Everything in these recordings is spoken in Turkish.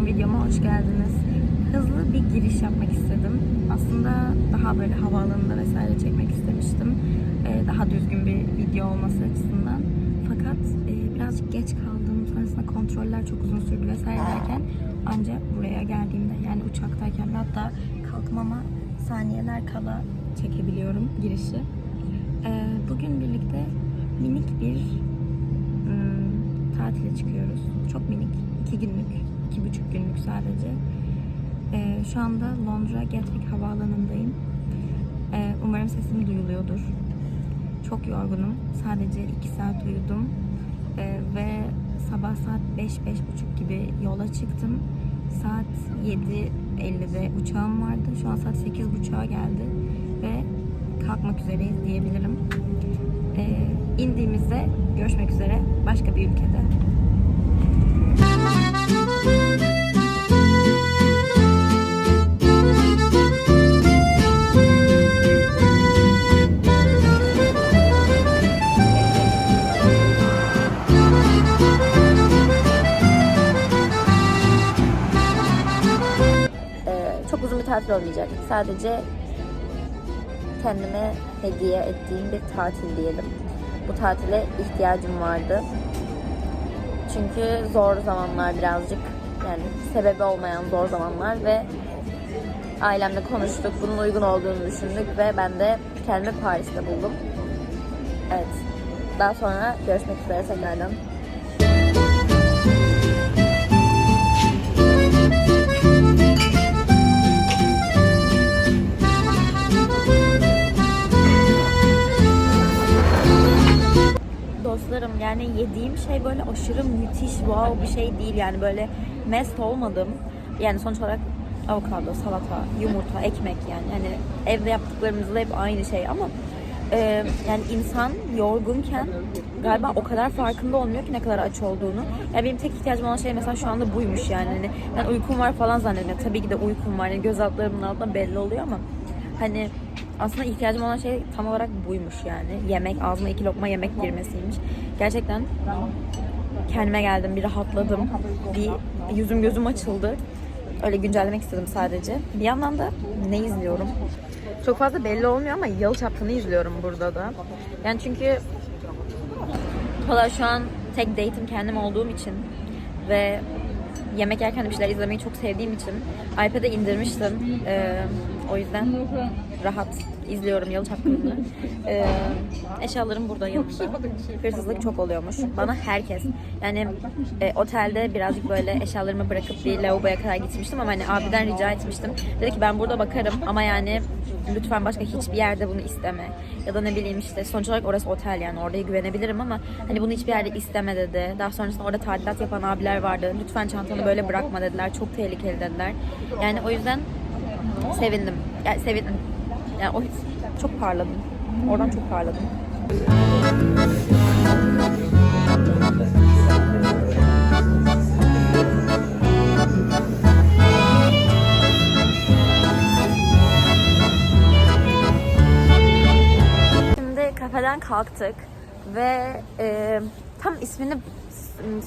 Instagram videoma hoş geldiniz. Hızlı bir giriş yapmak istedim. Aslında daha böyle havaalanında vesaire çekmek istemiştim. Ee, daha düzgün bir video olması açısından. Fakat e, birazcık geç kaldım. Sonrasında kontroller çok uzun sürdü vesaire derken ancak buraya geldiğimde yani uçaktayken hatta kalkmama saniyeler kala çekebiliyorum girişi. Ee, bugün birlikte minik bir tatile çıkıyoruz. Çok minik. iki günlük. İki buçuk günlük sadece. Ee, şu anda Londra Gatwick havaalanındayım. Ee, umarım sesim duyuluyordur. Çok yorgunum. Sadece iki saat uyudum. Ee, ve sabah saat 5-5.30 gibi yola çıktım. Saat 7.50'de uçağım vardı. Şu an saat 8.30'a geldi. Ve kalkmak üzereyiz diyebilirim. Ee, indiğimizde görüşmek üzere başka bir ülkede. Tatil olmayacak. Sadece kendime hediye ettiğim bir tatil diyelim. Bu tatile ihtiyacım vardı. Çünkü zor zamanlar birazcık yani sebebi olmayan zor zamanlar ve ailemle konuştuk. Bunun uygun olduğunu düşündük ve ben de kendimi Paris'te buldum. Evet. Daha sonra görüşmek üzere tekrardan. Yani yediğim şey böyle aşırı müthiş wow bir şey değil yani böyle mest olmadım. Yani sonuç olarak avokado, salata, yumurta, ekmek yani yani evde yaptıklarımızla hep aynı şey ama e, yani insan yorgunken galiba o kadar farkında olmuyor ki ne kadar aç olduğunu. Yani benim tek ihtiyacım olan şey mesela şu anda buymuş yani. Hani ben uykum var falan zannediyorum. Tabii ki de uykum var. Yani göz altlarımın altında belli oluyor ama hani aslında ihtiyacım olan şey tam olarak buymuş yani. Yemek, ağzıma iki lokma yemek girmesiymiş. Gerçekten kendime geldim, bir rahatladım. Bir yüzüm gözüm açıldı. Öyle güncellemek istedim sadece. Bir yandan da ne izliyorum? Çok fazla belli olmuyor ama Yalı Çapkın'ı izliyorum burada da. Yani çünkü Valla şu an tek date'im kendim olduğum için ve yemek yerken bir şeyler izlemeyi çok sevdiğim için iPad'e indirmiştim. Ee, o yüzden rahat izliyorum Yalı Çapkını'nı. Ee, eşyalarım burada yanımda. Hırsızlık çok oluyormuş. Bana herkes. Yani e, otelde birazcık böyle eşyalarımı bırakıp bir lavaboya kadar gitmiştim ama hani abiden rica etmiştim. Dedi ki ben burada bakarım ama yani lütfen başka hiçbir yerde bunu isteme. Ya da ne bileyim işte sonuç olarak orası otel yani oraya güvenebilirim ama hani bunu hiçbir yerde isteme dedi. Daha sonrasında orada tadilat yapan abiler vardı. Lütfen çantanı böyle bırakma dediler. Çok tehlikeli dediler. Yani o yüzden sevindim. Yani sevindim. Yani o çok parladım. Oradan çok parladım. Şimdi kafeden kalktık ve e, tam ismini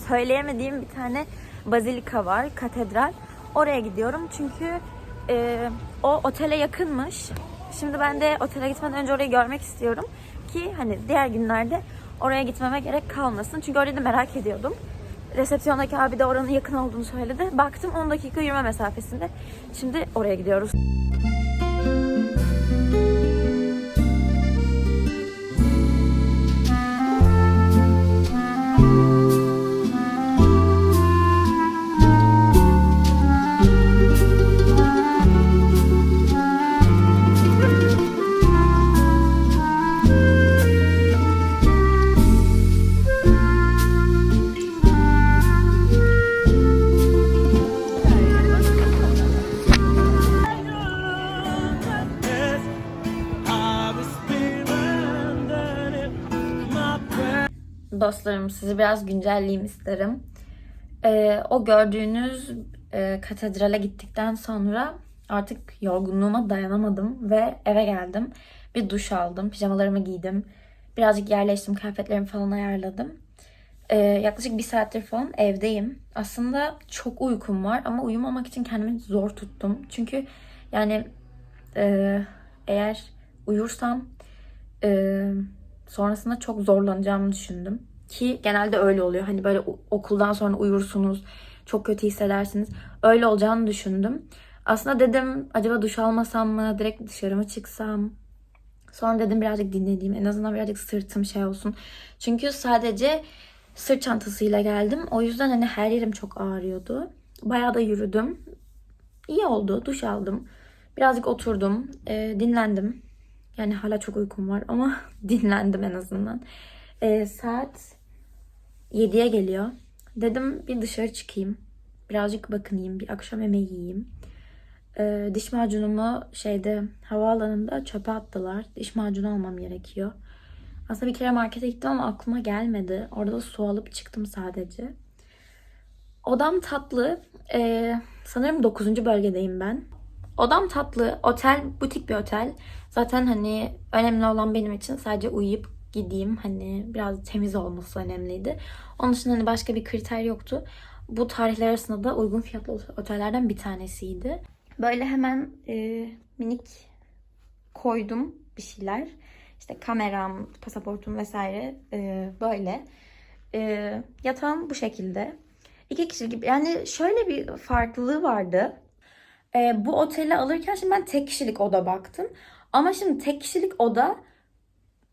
söyleyemediğim bir tane bazilika var, katedral. Oraya gidiyorum çünkü e, o otele yakınmış. Şimdi ben de otele gitmeden önce orayı görmek istiyorum ki hani diğer günlerde oraya gitmeme gerek kalmasın. Çünkü orayı da merak ediyordum. Resepsiyondaki abi de oranın yakın olduğunu söyledi. Baktım 10 dakika yürüme mesafesinde. Şimdi oraya gidiyoruz. Dostlarım sizi biraz güncelleyeyim isterim. Ee, o gördüğünüz e, katedrale gittikten sonra artık yorgunluğuma dayanamadım ve eve geldim. Bir duş aldım, pijamalarımı giydim. Birazcık yerleştim, kıyafetlerimi falan ayarladım. Ee, yaklaşık bir saattir falan evdeyim. Aslında çok uykum var ama uyumamak için kendimi zor tuttum. Çünkü yani e, eğer uyursam e, sonrasında çok zorlanacağımı düşündüm. Ki genelde öyle oluyor. Hani böyle okuldan sonra uyursunuz, çok kötü hissedersiniz. Öyle olacağını düşündüm. Aslında dedim acaba duş almasam mı, direkt dışarı mı çıksam? Sonra dedim birazcık dinleneyim. En azından birazcık sırtım şey olsun. Çünkü sadece sırt çantasıyla geldim. O yüzden hani her yerim çok ağrıyordu. Bayağı da yürüdüm. İyi oldu. Duş aldım. Birazcık oturdum. e, dinlendim. Yani hala çok uykum var ama dinlendim en azından. E, saat 7'ye geliyor. Dedim bir dışarı çıkayım. Birazcık bakınayım. Bir akşam yemeği yiyeyim. E, diş macunumu şeyde havaalanında çöpe attılar. Diş macunu almam gerekiyor. Aslında bir kere markete gittim ama aklıma gelmedi. Orada da su alıp çıktım sadece. Odam tatlı. Ee, sanırım 9. bölgedeyim ben. Odam tatlı. Otel, butik bir otel. Zaten hani önemli olan benim için sadece uyuyup gideyim. Hani biraz temiz olması önemliydi. Onun için hani başka bir kriter yoktu. Bu tarihler arasında da uygun fiyatlı otellerden bir tanesiydi. Böyle hemen e, minik koydum bir şeyler. İşte kameram, pasaportum vesaire e, böyle. E, yatağım bu şekilde. İki kişilik yani şöyle bir farklılığı vardı. E, bu oteli alırken şimdi ben tek kişilik oda baktım. Ama şimdi tek kişilik oda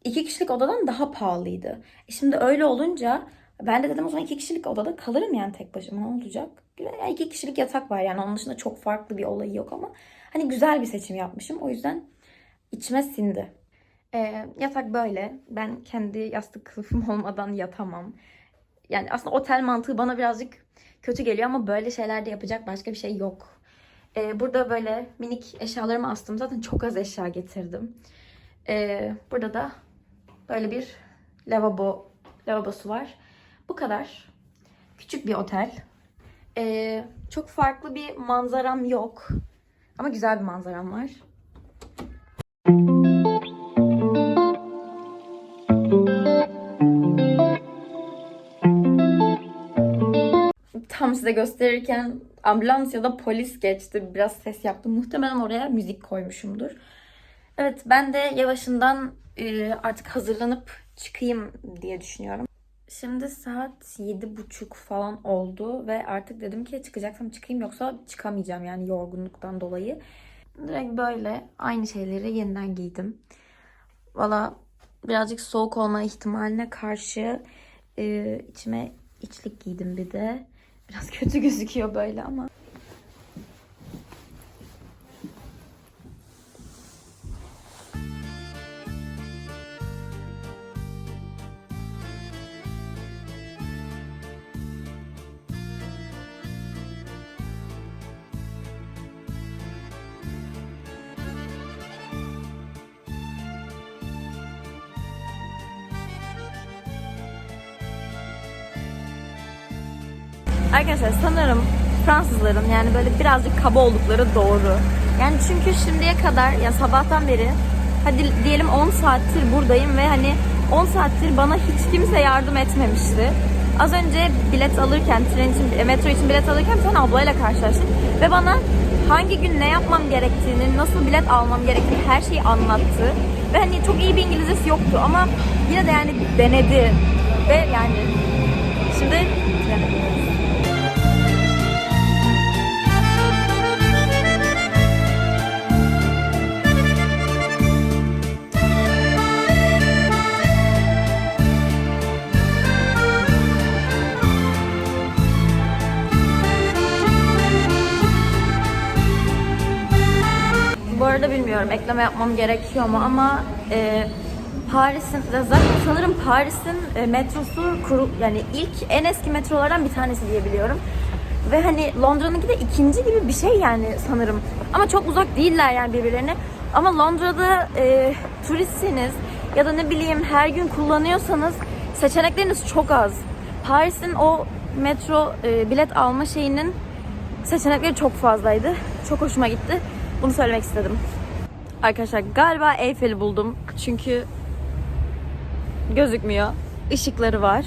iki kişilik odadan daha pahalıydı. E şimdi öyle olunca ben de dedim o zaman iki kişilik odada kalırım yani tek başıma ne olacak? Yani iki kişilik yatak var yani onun dışında çok farklı bir olayı yok ama hani güzel bir seçim yapmışım. O yüzden içime sindi. Ee, yatak böyle. Ben kendi yastık kılıfım olmadan yatamam. Yani aslında otel mantığı bana birazcık kötü geliyor ama böyle şeylerde yapacak başka bir şey yok. Ee, burada böyle minik eşyalarımı astım. Zaten çok az eşya getirdim. Ee, burada da böyle bir lavabo lavabosu var. Bu kadar. Küçük bir otel. Ee, çok farklı bir manzaram yok. Ama güzel bir manzaram var. Tam size gösterirken ambulans ya da polis geçti. Biraz ses yaptı. Muhtemelen oraya müzik koymuşumdur. Evet ben de yavaşından e, artık hazırlanıp çıkayım diye düşünüyorum. Şimdi saat yedi buçuk falan oldu ve artık dedim ki çıkacaksam çıkayım yoksa çıkamayacağım yani yorgunluktan dolayı. Direkt böyle aynı şeyleri yeniden giydim. Valla birazcık soğuk olma ihtimaline karşı e, içime içlik giydim bir de. Biraz kötü gözüküyor böyle ama. Arkadaşlar sanırım Fransızların yani böyle birazcık kaba oldukları doğru. Yani çünkü şimdiye kadar ya sabahtan beri hadi diyelim 10 saattir buradayım ve hani 10 saattir bana hiç kimse yardım etmemişti. Az önce bilet alırken, tren için, metro için bilet alırken bir tane ablayla karşılaştım. Ve bana hangi gün ne yapmam gerektiğini, nasıl bilet almam gerektiğini her şeyi anlattı. Ve hani çok iyi bir İngilizcesi yoktu ama yine de yani denedi. Ve yani şimdi trene bilmiyorum ekleme yapmam gerekiyor mu ama e, Paris'in zaten sanırım Paris'in e, metrosu kuru, yani ilk en eski metrolardan bir tanesi diye biliyorum. Ve hani Londra'nınki de ikinci gibi bir şey yani sanırım. Ama çok uzak değiller yani birbirlerine. Ama Londra'da e, turistseniz ya da ne bileyim her gün kullanıyorsanız seçenekleriniz çok az. Paris'in o metro e, bilet alma şeyinin seçenekleri çok fazlaydı. Çok hoşuma gitti. Bunu söylemek istedim. Arkadaşlar galiba Eyfel'i buldum. Çünkü gözükmüyor. Işıkları var.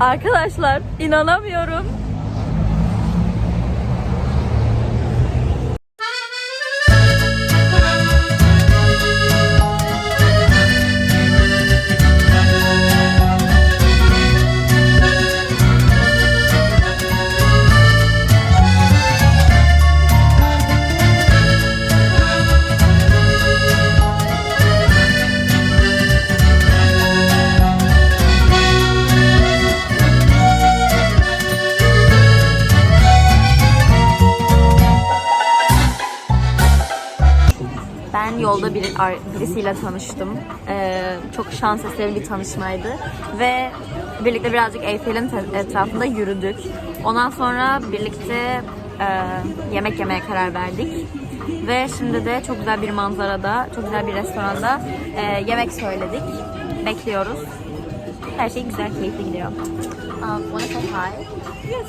Arkadaşlar inanamıyorum. Yolda bir, ar- birisiyle tanıştım. Ee, çok şans eseri bir tanışmaydı. Ve birlikte birazcık Eyfel'in etrafında yürüdük. Ondan sonra birlikte e, yemek yemeye karar verdik. Ve şimdi de çok güzel bir manzarada, çok güzel bir restoranda e, yemek söyledik. Bekliyoruz. Her şey güzel, keyifli gidiyor. Um, wanna say hi? Yes.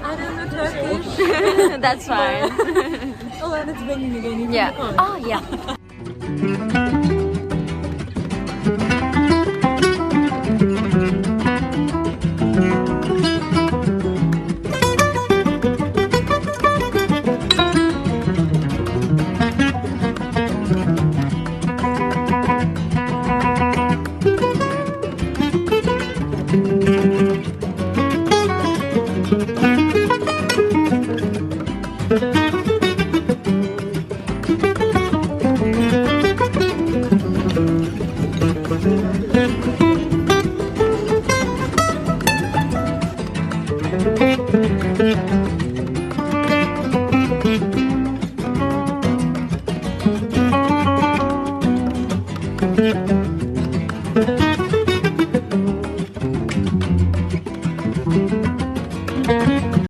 I don't know Turkish. That's fine. Oh, and it's banging again. You Yeah. Oh, yeah.